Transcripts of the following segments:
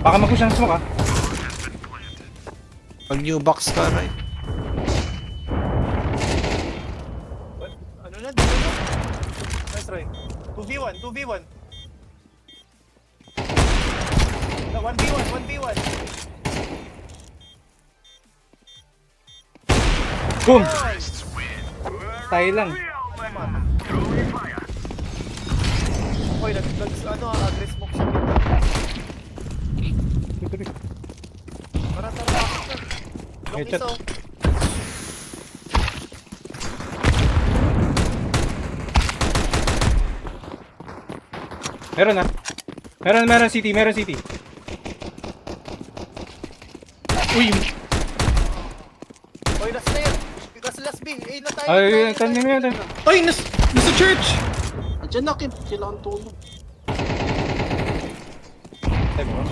Baka mag-push ng smoke ah. Pag new box ka, right? Ano na? Dito na. Nice try. 2v1, 2v1. Na, 1v1, 1v1. Boom! Tayo lang. Hoy, nag, nag, ano, aggress smoke siya. Tara, tara, tara. Long Headshot. Meron ah. Meron, meron city, meron city. Uy! Hoy, last na yan. Last, last B. Eh, na tayo. Ay, na tayo, na tayo. Ay, nas, nasa church! Andiyan na, Kim. Kailangan tulong. Ayun,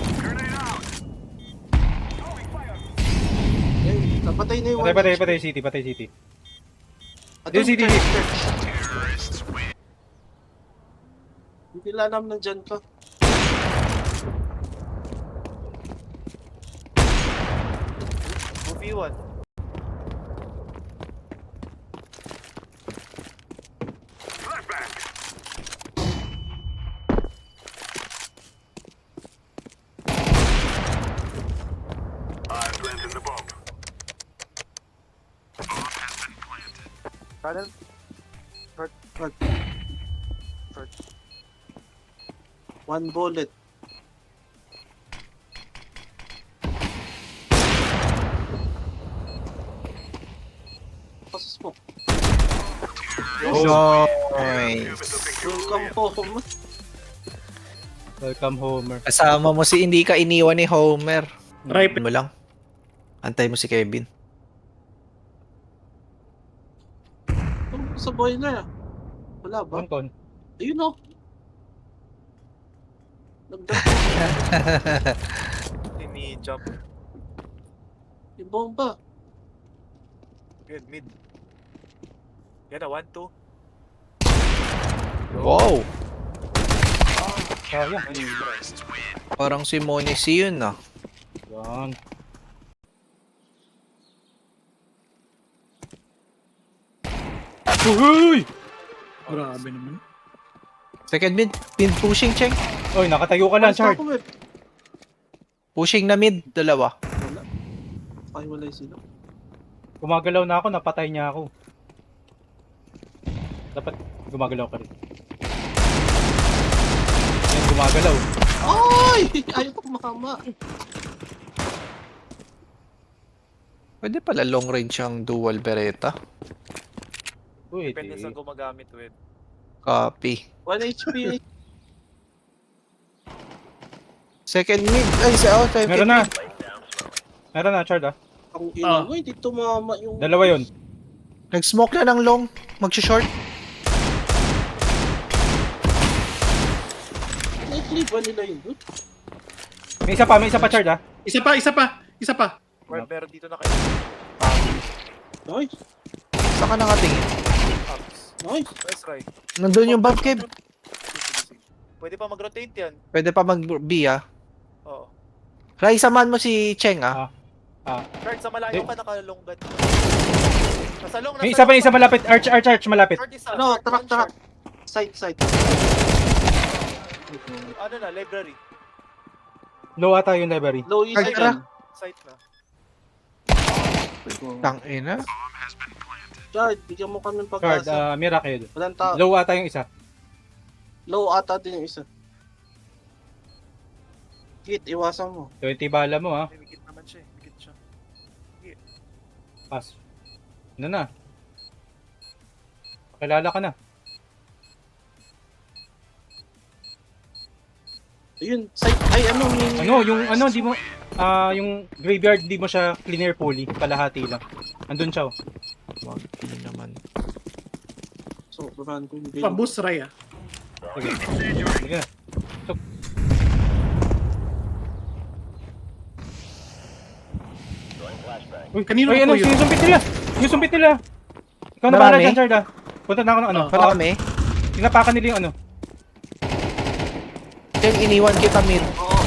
napatay na yung Patay, patay, patay city, patay city. At Yung city. Hindi lang alam nandyan ka. Two v one. Tunnel. Short. Short. Short. One bullet. Pasas mo. Nice. Welcome home. Welcome Homer. Kasama mo si hindi ka iniwan ni Homer. Ano mo lang. Antay mo si Kevin. Ano sa boiler ah? Wala ba? Konkon. Ayun oh. Nagdag Ini jump. yung bomba. Good, mid. Yan na, one, two. Wow! Sayang. Parang si Monesi yun ah. Yan. Uy! Grabe naman. Second mid, mid pushing, Cheng. Uy, nakatayo ka lang, Chard. Pushing na mid, dalawa. Wala. Ay, wala yung sila. Gumagalaw na ako, napatay niya ako. Dapat gumagalaw ka rin. Yan, gumagalaw. Ay! Ayaw ko makama. Pwede pala long range ang dual Beretta. Uy, Depende sa gumagamit with. Copy. 1 HP. Second mid. Ay, sa second Meron na. Meron na, Chard ah. Ang ina Ah. mo, hindi tumama yung... Dalawa yun. Nag-smoke na ng long. Mag-short. Nag-leave ba nila yun? dude? May isa pa, may isa pa, Chard ah. Isa pa, isa pa, isa pa. Well, meron dito na kayo. Nice. Saan ka nakatingin? Ups. Nice. Nice try. Nandun yung buff cave. Sige, sige, sige. Pwede pa mag-rotate yan. Pwede pa mag-B ah. Oo. Rai, samahan mo si Cheng ah. Ah. Guard, sa malayo ka, nakalonggan. Nasa long, nasa May isa pa, long isa malapit. Arch, arch, arch, malapit. Isa. Ano, short, truck, one truck. short. Side, side. Ano na, library. Low ata yung library. Low easy Ay, tara. gun. Site na. Tangina. Chard, bigyan mo kami ng Chard, pag-asa. ah, miracle. Walang tao. Low ata yung isa. Low ata din yung isa. Kit, iwasan mo. 20 bala mo ha. May naman siya eh. Mikit siya. Pass. Ano na? Pakilala ka na. Ayun, side. Ay, ano, yung... Ano, yung ano, di mo, ah, yung graveyard, di mo siya cleaner fully. Kalahati lang. Andun siya oh. Wag yun naman. So, babahan ko yung bill. Pabus, Ray ah. Sige. Sige. Uy, Kanino Uy, po ano, yun? sinusumpit nila. Sinusumpit nila. Ikaw na Marami? pala dyan, Chard ah. Punta na ako ng ano. Ano? Marami. Tinapakan nila yung ano. Cheng, iniwan kita mid. Oo.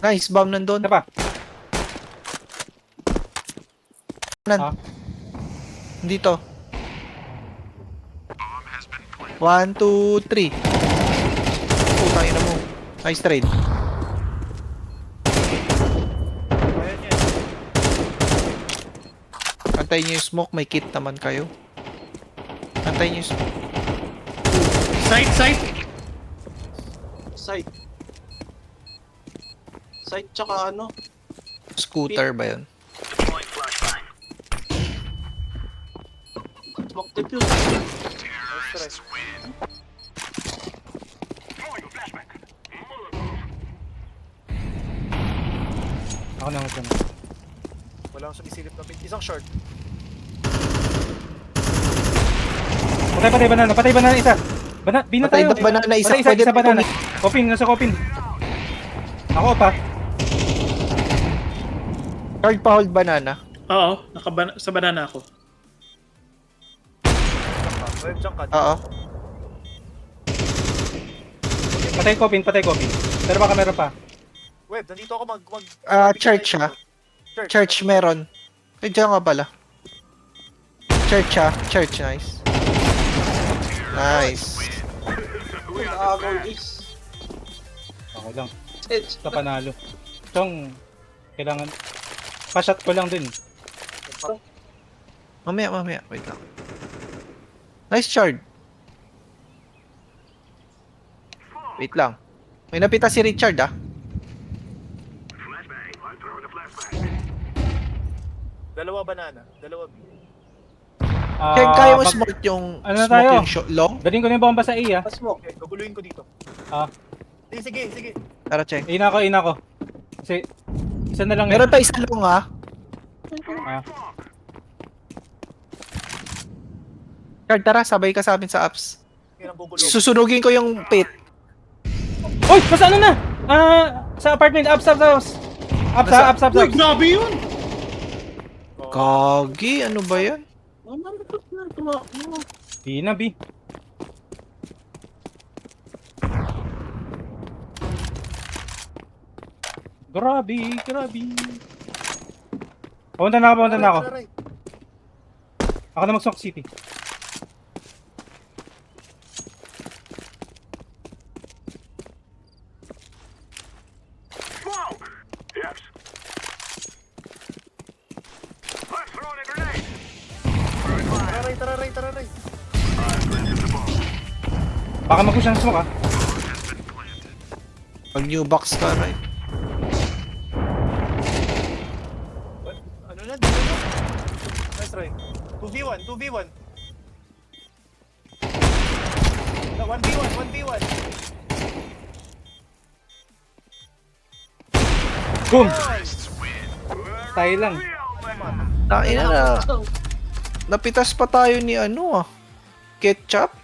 Nice, bomb nandun. Isa pa. Nan. Ah. Dito. One, two, three. Putang ina mo. Nice trade. Ayan yan. Antayin niyo yung smoke. May kit naman kayo. Antayin niyo yung smoke. Side, side. Sight. Sight tsaka ano. Scooter ba yun? Smoke defuse. Nice try. Ako na ako na. Wala akong sumisilip na pin. Isang short. Patay, patay, banana. Patay, banana, isa. Bana, bina Patay tayo. ba banana isa? Patay, isa, Pwede isa, banana. tumig- Kopin, nasa kopin. Ako pa. Card pa hold banana. Oo, nakabana sa banana ako. Web jump ka. Oo. Patay kopin, patay kopin. Pero baka meron pa. Web, nandito ako mag... mag Ah, church ha. Church. Church meron. Eh, dyan nga pala. Church ha. Church, nice. Nice. Agaw is. Ako lang. Edge. Sa panalo. Chong, kailangan... Pa-shot ko lang din. Mamaya, mamaya. Wait lang. Nice shard. Wait lang. May napita si Richard ah. Dalawa banana. Dalawa B. Ah, Kaya kaya mo pag- smoke yung Ano na smoke tayo? yung shot long? Daling ko na yung bomba sa A, ah. Pa smoke. Okay, guguluhin ko dito. Ah. Sige, sige, sige. Tara, check. Ina ko, ina ko. Kasi, isa na lang eh. Meron pa isa long ah. Ah. Richard, tara, sabay ka sa amin sa apps. Yan ang gugulo. Susunugin ko yung pit. Uy! Nasa ano na? Ah, sa apartment. Ups, ups, ups. Ups, Nasa- ups, ups, Uy, grabe yun! Kagi, ano ba yan? Malapit na. Tuma. ano? Di na, B. Grabe, grabe. Pumunta na ako, pumunta na ako. Ako na mag-Sock City. Baka mag-push ang smoke, ah. Pag new box ka, right? What? Ano na? Dito na. Nice try. 2v1, 2v1. Na, 1v1, 1v1. Boom! Tayo lang. Tain na na. Napitas pa tayo ni ano ah. Ketchup?